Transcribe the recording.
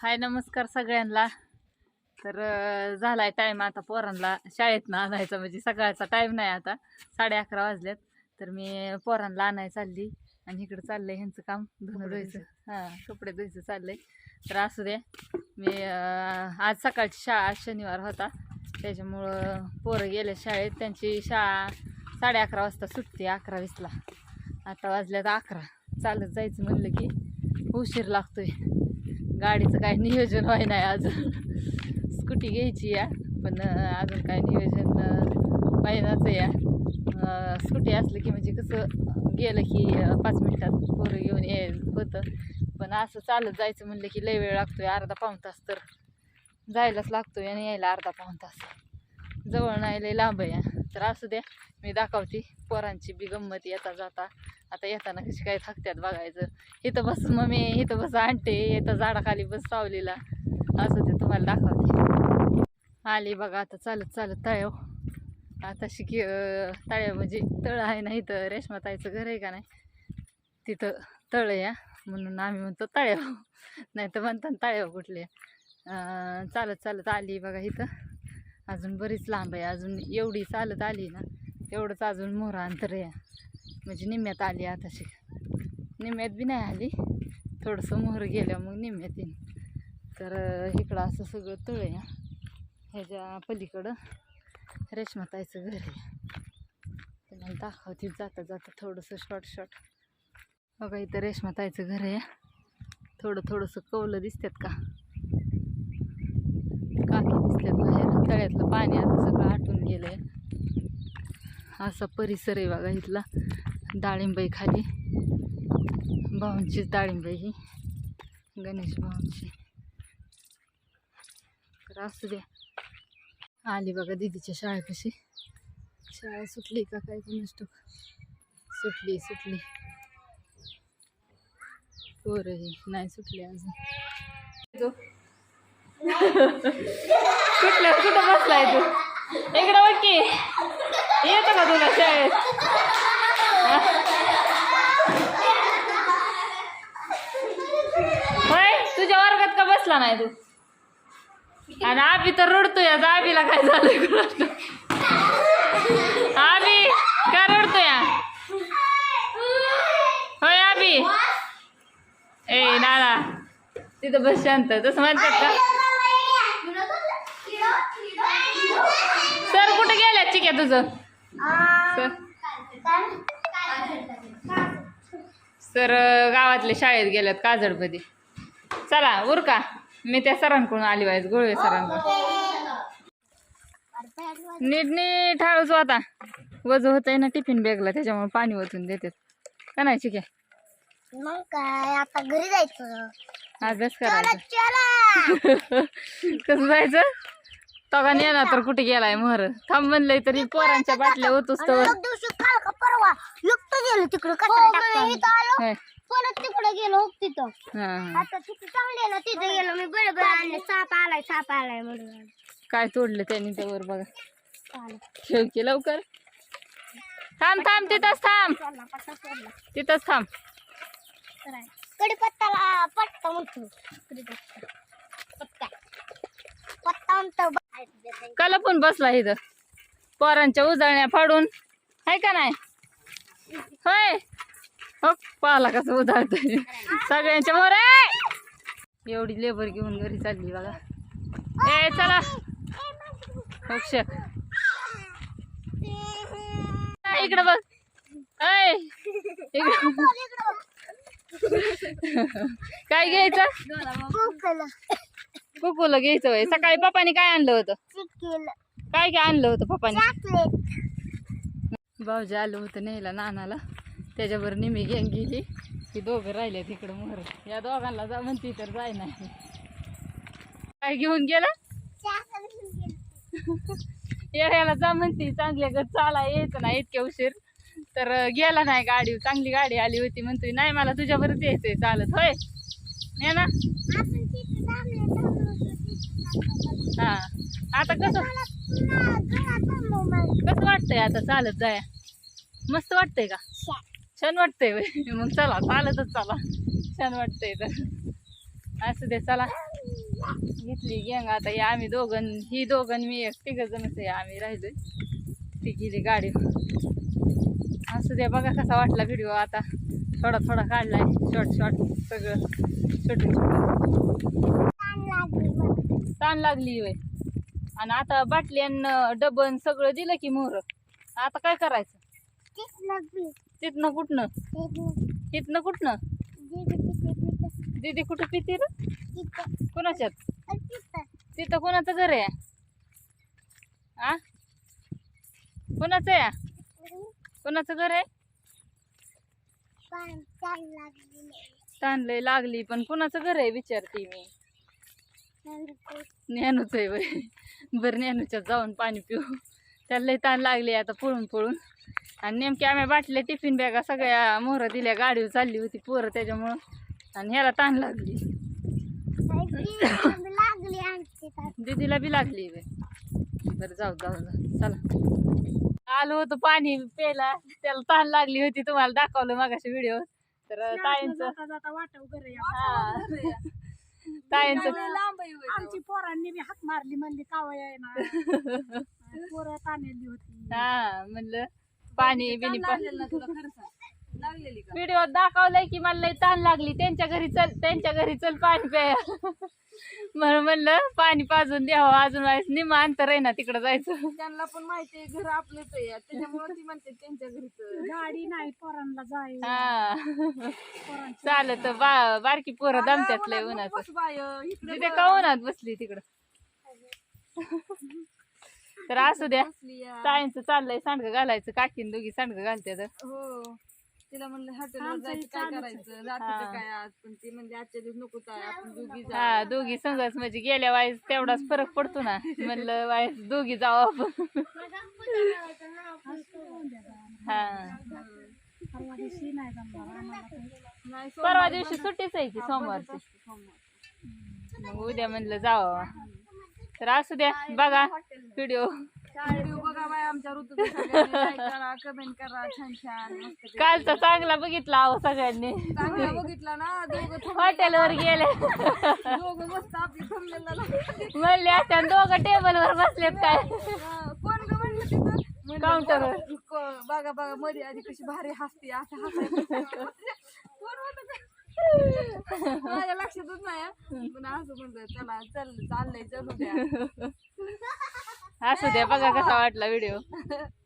हाय नमस्कार सगळ्यांना. तर झालाय टाईम आता पोरांना शाळेत ना आणायचा म्हणजे सकाळचा टाईम नाही आता. साडे अकरा वाजलेत. तर मी पोरांना आणायला चालली आणि इकडं चाललंय ह्यांचं काम. धुणं धुवायचं. हां कपडे धुवायचं चाललंय. तर असू दे. मी आज सकाळची शाळा शनिवार होता. त्याच्यामुळं पोरं गेले शाळेत. त्यांची शाळा साडे अकरा वाजता सुटते अकरा वीसला. आता वाजल्यात अकरा. चालत जायचं म्हणलं की उशीर लागतोय. गाडीचं काय नियोजन व्हाय नाही अजून. स्कूटी घ्यायची या पण अजून काय नियोजन अं, या. स्कूटी असलं की म्हणजे कसं गेलं की पाच मिनटात पोरं घेऊन ये होतं. पण असं चालत जायचं म्हणलं की लय वेळ लागतोय अर्धा पाऊण तास तर. जायलाच लागतोय आणि यायला अर्धा पाऊण तास. जवळ नाही लय लांब आहे. या. तर असू द्या मी दाखवते पोरांची बी गंमत येता जाता. आता येताना कशी काय थकत्यात बघायचं. इथं बस मम्मी इथं बस आणते इथं झाडाखाली बस सावलीला. असं ते तुम्हाला दाखवते. आली बघा आता चालत चालत तळ्याव आता शिकी तळ्या तळ्याव म्हणजे तळ आहे ना इथं रेशमाताईचं घर आहे का नाही? तिथं तळ या. म्हणून आम्ही म्हणतो तळ्याव नाही तर म्हणतात तळ्याव कुठले. चालत चालत आली बघा इथं. अजून बरीच लांब आहे. अजून एवढी चालत आली ना तेवढंच अजून मोहरा अंतर आहे. म्हणजे निम्म्यात आली आताशी निम्म्यात बी नाही आली. थोडंसं मोहर गेलं मग निम्म्यात येईन. तर इकडं असं सगळं तळ आहे ह्याच्या पलीकडं रेशमाताईचं घर आहे. तुम्हाला दाखवते जाता जाता थोडंसं शॉर्ट शॉर्ट बघा इथं रेशमाताईचं घर आहे थोडं थोडंसं कवलं दिसतात का? काकी दिसतात बाहेर. तळ्यातलं पाणी आता सगळं आटून गेलंय. असा परिसर आहे बघा इथला डाळिंबाई खाली भाऊंचीच डाळिंबाई ही गणेश भाऊंची. तर असू द्या आली बघा दिदीच्या शाळेपाशी शाळा सुटली का काय नसतो. सुटली सुटली. पोरं ही नाही सुटली अजून. कुठलं कुठं बसलाय तू? इकडं बघ येतो येतं का तुला शाळेत? होय? तुझ्या वर्गात का बसला नाही तू? आणि आबी तर रडतोय आज आबीला काय झालं कुणास आबी का रडतोय? होय आबी? ए नाना तिथं बस शांत तसं म्हणतात का? गेल्यात चिक्या तुझं. सर सर अं, गावातल्या शाळेत गेल्यात काजडमध्ये चला उरका मी त्या सरांकडून आली वाईज गोळवे सरांकडून नीट नीट हळूच आता वज होत आहे ना टिफिन बॅगला त्याच्यामुळे पाणी ओतून देतात. का नाही चिक्या मग काय आता घरी जायचं. अभ्यास करायचा. कसं जायचं? तगा नेला तर कुठे गेलाय मोहर? थांब म्हणलंय तरी पोरांच्या बाटल्या होतोच तर एक दिवशी काल का परवा? युक्त गेलो तिकडे कचरा टाकताना. होय. परत तिकडे गेलो हो तिथं. हा. आता तिथे चांगले ना तिथे गेलो मी बरोबर आणले. साप आलाय साप आलाय म्हणून. काय तोडलं त्यांनी त्यावर बघा. ठेव की लवकर. थांब थांब तिथंच थांब. तिथंच थांब. कडीपत्ताला पट्टा म्हणतो कडीपत्ता. पत्ता. पत्ता म्हणतो कला पण बसला इथं. पोरांच्या उजळण्या फाडून. आहे का नाही? होय. हो पाहला कसं उधाळतोय सगळ्यांच्या मोर! एवढी लेबर घेऊन घरी चालली बघा. ए चला. अक्ष इकडं बघ. ऐ इकडं काय घ्यायचं? कुकलं. घ्यायचं वय सकाळी पप्पानी काय आणलं होतं. काय काय आणलं होतं पप्पानी? चॉकलेट. भाऊजी आलं होतं न्यायला नानाला. त्याच्यावर निमी गँग गेली. ती दोघं राहिले तिकडं मोहर या दोघांना जा म्हणती तर जाय नाही. काय घेऊन गेलं? येड्याला जा म्हणती चांगल्या गत चाला यायचं नाही इतक्या उशीर. तर गेला नाही गाडी चांगली गाडी आली होती म्हणतोय नाही मला तुझ्यावरच यायचंय चालत होय? ने. ना हा. आता कसं? कसं वाटतंय आता चालत जाया? मस्त वाटतंय का? छान वाटतंय. मग चला चालतच चला. छान वाटतंय तर. असू दे चला. घेतली गँग आता या आम्ही दोघं. ही दोघं मी एक. तिघ जणच आहे आम्ही राहिलोय. ती गेली गाडी असू द्या बघा कसा वाटला व्हिडिओ आता. थोडा थोडा काढलाय. शॉर्ट शॉर्ट सगळं. छोटे लागली ताण लागली वय आणि आता बाटली डबन सगळं दिलं की मोहर आता काय करायचं? तिथनं कुठनं? तिथनं- कुठनं? दीदी कुठं पिती रे? तिथं. कुणाच्यात? तिथं. तिथं कोणाचं घर आहे? आ? कोणाचं आहे? कोणाचं घर आहे? तान लय लागली. लागली पण कुणाचं घर आहे विचारते मी. नंतर ज्ञानूच आहे बाई बरं ज्ञानूच्यात जाऊन पाणी पिऊ. त्याला लई ताण लागली आता पळून पळून. आणि नेमकी आम्ही बाटल्या टिफिन बॅगा सगळ्या मोहरं दिल्या गाडीवर चालली होती पोरं त्याच्यामुळं. आणि ह्याला ताण लागली. दिदीला दीदीला बी लागली बाई बरं जाऊ जाऊ जाऊ. चला. आलो होतो पाणी प्यायला. त्याला ताण लागली होती तुम्हाला दाखवलं मागाशी व्हिडिओ तर ताईंचं हा. ताईंचं आमची पोरांनी बी हाक मारली म्हणली कावया येणार पोरं ताणलेली होती. हा म्हणलं पाणी बिनी व्हिडिओ दाखवलंय की मला ताण लागली. त्यांच्या घरी चल त्यांच्या घरी चल पाणी प्याय म्हणून म्हणलं पाणी पाजून द्यावं अजून वाईस निमा अंतर आहे ना तिकडं जायचं. त्यांना पण माहितीये घर आपलंच आहे. त्याच्यामुळे ती म्हणते त्यांच्या घरीच गाडी नाही पोरांना जाय हा. चालत बा बारकी पोरं दमत्यात लय इकडे तिथे का उन्हात बसली तिकडं? तर असू द्या. ताईंचं चाललंय सांडगं घालायचं काकीन दोघी सांडगं घालत्यात. हो. तिला म्हणलं हॉटेलवर जायचं काय करायचं? रात्रीचं काय आज पण ती म्हणजे आजच्या दिवस नको काय आपण दोघी जा हा दोघी संघच म्हणजे गेल्या वाईस तेवढाच फरक पडतो ना. म्हणलं वाईस दोघी जाऊ आपण. हा. परवा दिवशी नाही जमणार आम्हाला नाही परवा दिवशी सुट्टीच आहे की सोमवारची मग उद्या म्हणलं जावं. तर असू द्या बघा व्हिडिओ व्हिडिओ बघा बाय आमच्या ऋतू करा कमेंट करा छान छान मस्त कालचा चांगला बघितला अहो सगळ्यांनी. चांगला बघितला ना दोघं हॉटेलवर गेले. दोघं मस्त आपली थांबलेला. म्हणले आता दोघं टेबलवर बसलेत काय? कोण ग म्हणलं तिथं? म्हणलं, काउंटरवर. को- बघा बघा मध्ये आधी कशी भारी हसते असं हसायचं कोण होतं ते? माझ्या लक्षातच नाही हा. पण असं म्हणलं चला चल चाललंय चलू द्या. असू द्या बघा कसा वाटला व्हिडिओ